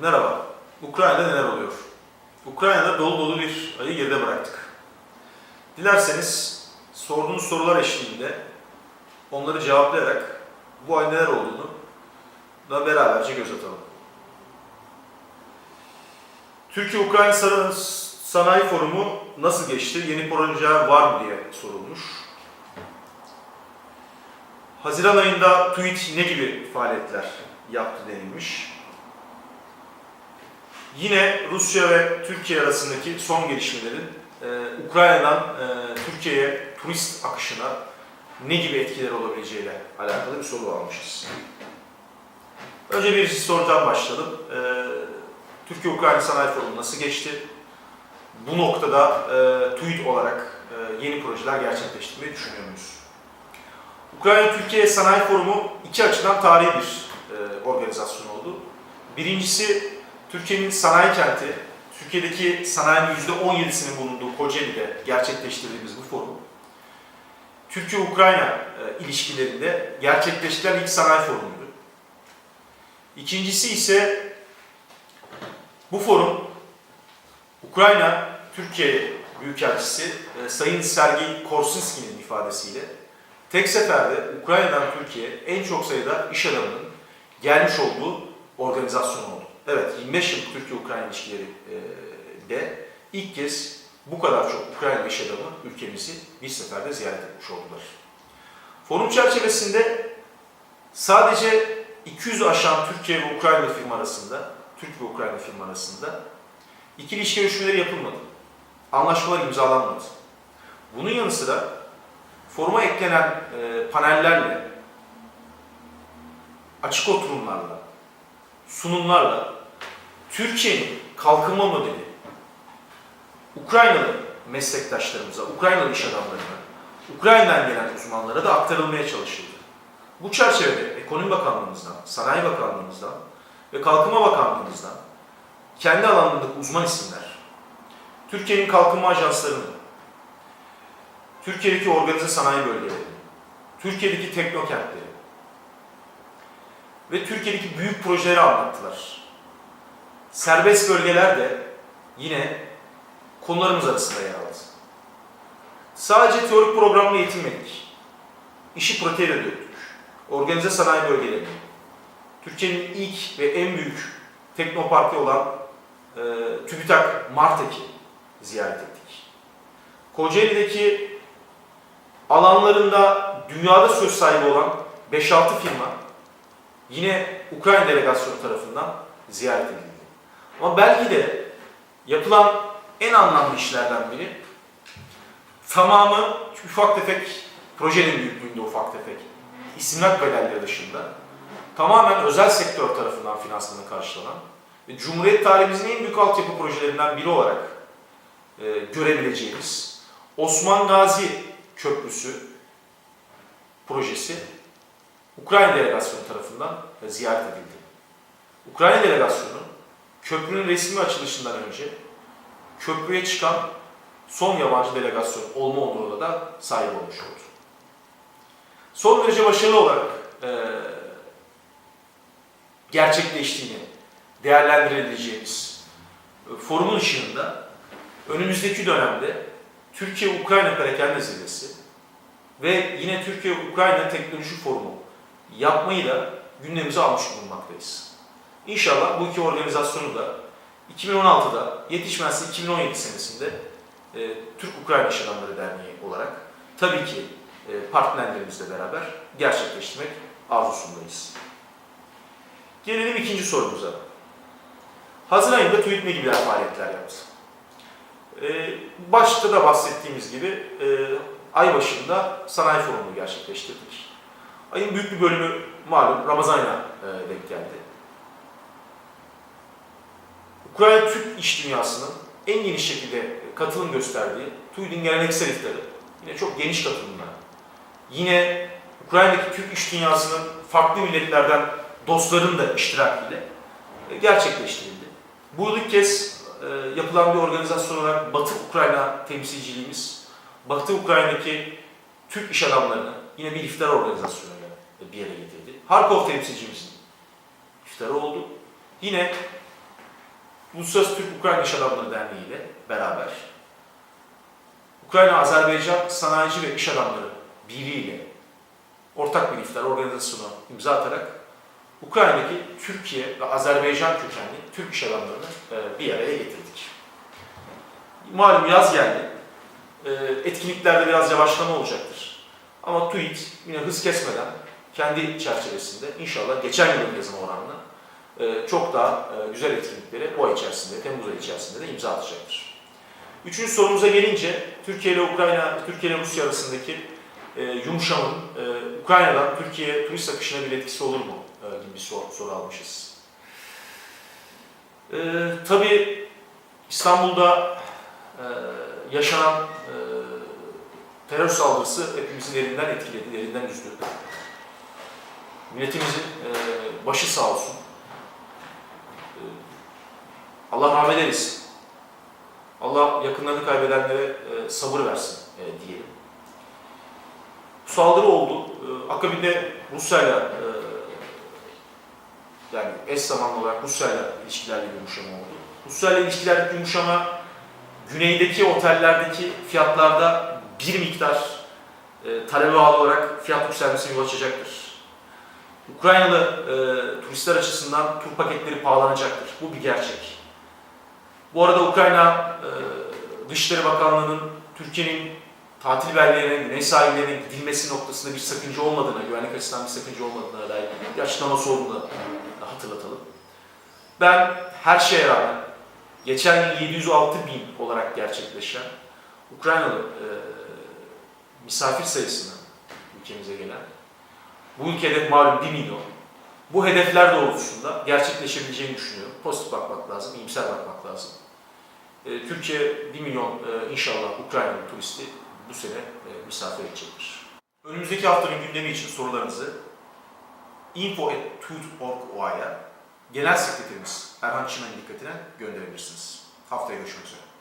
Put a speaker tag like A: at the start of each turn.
A: Merhaba. Ukrayna'da neler oluyor? Ukrayna'da dolu dolu bir ayı geride bıraktık. Dilerseniz sorduğunuz sorular eşliğinde onları cevaplayarak bu ay neler olduğunu da beraberce göz atalım. Türkiye-Ukrayna Sana- Sanayi Forumu nasıl geçti? Yeni projeler var mı diye sorulmuş. Haziran ayında TÜİT ne gibi faaliyetler yaptı denilmiş. Yine Rusya ve Türkiye arasındaki son gelişmelerin e, Ukrayna'dan e, Türkiye'ye turist akışına ne gibi etkileri olabileceğiyle alakalı bir soru almışız. Önce bir sorudan başlayalım. E, Türkiye-Ukrayna Sanayi Forumu nasıl geçti? Bu noktada e, TÜİT olarak e, yeni projeler gerçekleştirmeyi düşünüyor muyuz? Ukrayna-Türkiye Sanayi Forumu iki açıdan tarihi bir e, organizasyon oldu. Birincisi Türkiye'nin sanayi kenti, Türkiye'deki sanayinin %17'sinin bulunduğu Kocaeli'de gerçekleştirdiğimiz bu forum, Türkiye-Ukrayna e, ilişkilerinde gerçekleştirilen ilk sanayi forumuydu. İkincisi ise bu forum Ukrayna Türkiye Büyükelçisi e, Sayın Sergey Korsinski'nin ifadesiyle tek seferde Ukrayna'dan Türkiye'ye en çok sayıda iş adamının gelmiş olduğu organizasyon oldu. Evet, 25 yıllık Türkiye-Ukrayna ilişkileri de ilk kez bu kadar çok Ukrayna iş adamı ülkemizi bir seferde ziyaret etmiş oldular. Forum çerçevesinde sadece 200 aşan Türkiye ve Ukrayna firma arasında, Türk ve Ukrayna firma arasında ikili iş görüşmeleri yapılmadı. Anlaşmalar imzalanmadı. Bunun yanı sıra foruma eklenen panellerle, açık oturumlarla, sunumlarla Türkiye'nin kalkınma modeli, Ukraynalı meslektaşlarımıza, Ukraynalı iş adamlarına, Ukrayna'dan gelen uzmanlara da aktarılmaya çalışıldı. Bu çerçevede Ekonomi Bakanlığımızdan, Sanayi Bakanlığımızdan ve Kalkınma Bakanlığımızdan kendi alanlarındaki uzman isimler, Türkiye'nin kalkınma ajanslarını, Türkiye'deki organize sanayi bölgelerini, Türkiye'deki teknokentleri ve Türkiye'deki büyük projeleri anlattılar. Serbest bölgeler de yine konularımız arasında yer aldı. Sadece teorik programla yetinmedik. İşi pratiğe döktük. Organize sanayi bölgelerini, Türkiye'nin ilk ve en büyük teknoparkı olan e, TÜBİTAK Martek'i ziyaret ettik. Kocaeli'deki alanlarında dünyada söz sahibi olan 5-6 firma yine Ukrayna delegasyonu tarafından ziyaret edildi. Ama belki de yapılan en anlamlı işlerden biri tamamı ufak tefek projenin büyüklüğünde ufak tefek isimler bedelleri dışında tamamen özel sektör tarafından finansmanı karşılanan ve Cumhuriyet tarihimizin en büyük altyapı projelerinden biri olarak e, görebileceğimiz Osman Gazi Köprüsü projesi Ukrayna delegasyonu tarafından ziyaret edildi. Ukrayna delegasyonu köprünün resmi açılışından önce köprüye çıkan son yabancı delegasyon olma onuruna da sahip olmuş oldu. Son derece başarılı olarak e, gerçekleştiğini değerlendirebileceğimiz e, forumun ışığında önümüzdeki dönemde Türkiye-Ukrayna Perakende Zirvesi ve yine Türkiye-Ukrayna Teknoloji Forumu yapmayı da gündemimize almış bulunmaktayız. İnşallah bu iki organizasyonu da 2016'da yetişmezse 2017 senesinde e, Türk-Ukrayna İş Adamları Derneği olarak tabii ki e, partnerlerimizle beraber gerçekleştirmek arzusundayız. Gelelim ikinci sorumuza. Haziran ayında TÜİT ne gibi faaliyetler yaptı? E, başta da bahsettiğimiz gibi e, ay başında sanayi forumunu gerçekleştirdik. Ayın büyük bir bölümü malum Ramazan ayına e, denk geldi. Ukrayna Türk iş dünyasının en geniş şekilde katılım gösterdiği TÜİD'in geleneksel iftarı, yine çok geniş katılımlar. Yine Ukrayna'daki Türk iş dünyasının farklı milletlerden dostların da iştirakiyle e, gerçekleştirildi. Bu yıl ilk kez e, yapılan bir organizasyon olarak Batı Ukrayna temsilciliğimiz, Batı Ukrayna'daki Türk iş adamlarını yine bir iftar organizasyonuyla bir yere getirdi. Harkov temsilcimizin iftarı oldu. Yine Uluslararası Türk Ukrayna İş Adamları Derneği ile beraber Ukrayna Azerbaycan Sanayici ve İş Adamları Birliği ile ortak bir iftar organizasyonu imza atarak Ukrayna'daki Türkiye ve Azerbaycan kökenli Türk iş adamlarını e, bir araya getirdik. Malum yaz geldi. E, Etkinliklerde biraz yavaşlama olacaktır. Ama TÜİK yine hız kesmeden kendi çerçevesinde inşallah geçen yılın yazım oranına e, çok daha e, güzel etkinlikleri bu ay içerisinde, Temmuz ayı içerisinde de imza atacaktır. Üçüncü sorumuza gelince Türkiye ile Ukrayna, Türkiye ile Rusya arasındaki e, yumuşamanın e, Ukrayna'dan Türkiye'ye turist akışına bir etkisi olur mu e, gibi bir soru, soru almışız. E, tabii İstanbul'da e, yaşanan e, terör saldırısı hepimizin elinden etkiledi, elinden üzdü. Milletimizin e, başı sağ olsun. E, Allah rahmet eylesin. Allah yakınlarını kaybedenlere e, sabır versin e, diyelim. Bu saldırı oldu. E, akabinde Rusya'yla e, yani eş zamanlı olarak Rusya'yla ilişkilerde yumuşama oldu. Rusya'yla ilişkilerdeki yumuşama güneydeki otellerdeki fiyatlarda bir miktar e, talebe bağlı olarak fiyat yükselmesine yol açacaktır. Ukraynalı e, turistler açısından tur paketleri pahalanacaktır. Bu bir gerçek. Bu arada Ukrayna e, Dışişleri Bakanlığı'nın Türkiye'nin tatil beldelerine, güney sahillerine gidilmesi noktasında bir sakınca olmadığına, güvenlik açısından bir sakınca olmadığına dair bir açıklaması olduğunu da hatırlatalım. Ben her şeye rağmen geçen yıl 706 bin olarak gerçekleşen Ukraynalı e, misafir sayısını ülkemize gelen, bu ülkede malum 1 milyon, bu hedefler doğrultusunda gerçekleşebileceğini düşünüyorum. Pozitif bakmak lazım, iyimser bakmak lazım. E, Türkiye 1 milyon e, inşallah Ukraynalı turisti bu sene e, misafir edecektir. Önümüzdeki haftanın gündemi için sorularınızı info.tut.org.o'ya Genel Sekreterimiz Erhan Çınar'ın dikkatine gönderebilirsiniz. Haftaya görüşmek üzere.